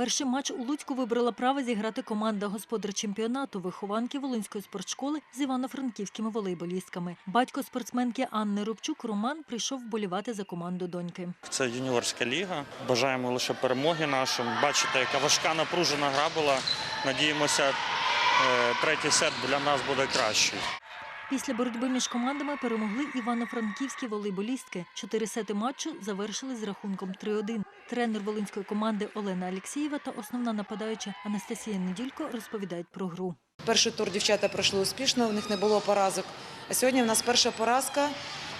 Перший матч у Луцьку вибрала право зіграти команда господар чемпіонату вихованки Волинської спортшколи з івано-франківськими волейболістками. Батько спортсменки Анни Рубчук Роман прийшов вболівати за команду доньки. Це юніорська ліга. Бажаємо лише перемоги нашим. Бачите, яка важка напружена гра була. Надіємося, е, третій сет для нас буде кращий. Після боротьби між командами перемогли івано-франківські волейболістки. Чотири сети матчу завершили з рахунком 3-1. Тренер волинської команди Олена Алєксєєва та основна нападаюча Анастасія Неділько розповідають про гру. Перший тур дівчата пройшли успішно, у них не було поразок. А сьогодні в нас перша поразка.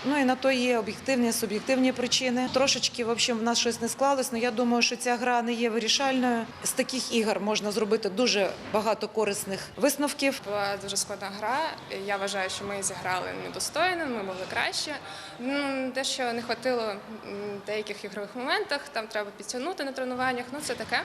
Ну і на то є об'єктивні, суб'єктивні причини. Трошечки, в общем, в нас щось не склалось. але я думаю, що ця гра не є вирішальною. З таких ігор можна зробити дуже багато корисних висновків. Була дуже складна гра. Я вважаю, що ми зіграли недостойно, ми могли краще. Ну, те, що не хватило деяких ігрових моментах, там треба підтягнути на тренуваннях. Ну це таке.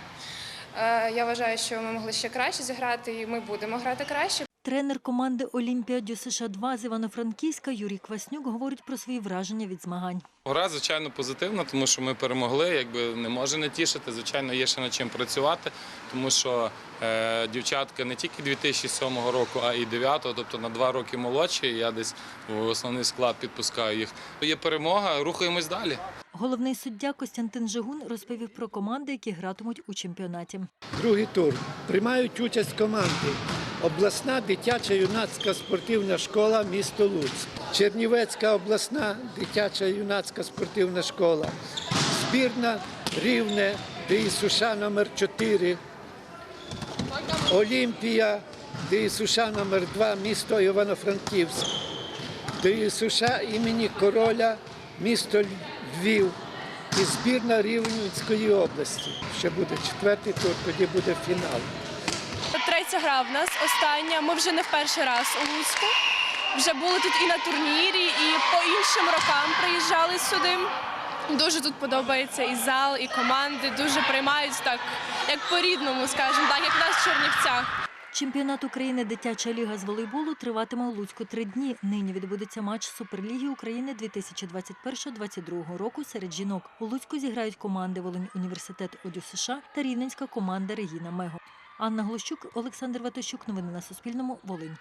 Е, Я вважаю, що ми могли ще краще зіграти, і ми будемо грати краще. Тренер команди Олімпіа Дю США 2 з Івано-Франківська Юрій Кваснюк говорить про свої враження від змагань. Гра, звичайно, позитивна, тому що ми перемогли. Якби не може не тішити. Звичайно, є ще над чим працювати, тому що е, дівчатка не тільки 2007 року, а і 9-го, тобто на два роки молодші. Я десь в основний склад підпускаю їх. Є перемога, рухаємось далі. Головний суддя Костянтин Жигун розповів про команди, які гратимуть у чемпіонаті. Другий тур. Приймають участь команди. Обласна дитяча юнацька спортивна школа місто Луцьк. Чернівецька обласна дитяча юнацька спортивна школа. Збірна Рівне ДІСУШ номер 4 Олімпія ДІСУШ номер 2 місто Івано-Франківськ. ДІСУШ імені Короля місто Львів. І збірна Рівненської області. Ще буде четвертий тур, тоді буде фінал. Третя гра в нас остання. Ми вже не в перший раз у Луцьку. Вже були тут і на турнірі, і по іншим рокам приїжджали сюди. Дуже тут подобається і зал, і команди. Дуже приймають так, як по-рідному, скажімо так, як в нас в Чернівцях. Чемпіонат України Дитяча ліга з волейболу триватиме у Луцьку три дні. Нині відбудеться матч Суперліги України 2021-2022 року серед жінок. У Луцьку зіграють команди Волинь Університет Одю США та Рівненська команда Регіна Мего. Анна Глущук, Олександр Ватощук. Новини на Суспільному. Волинь.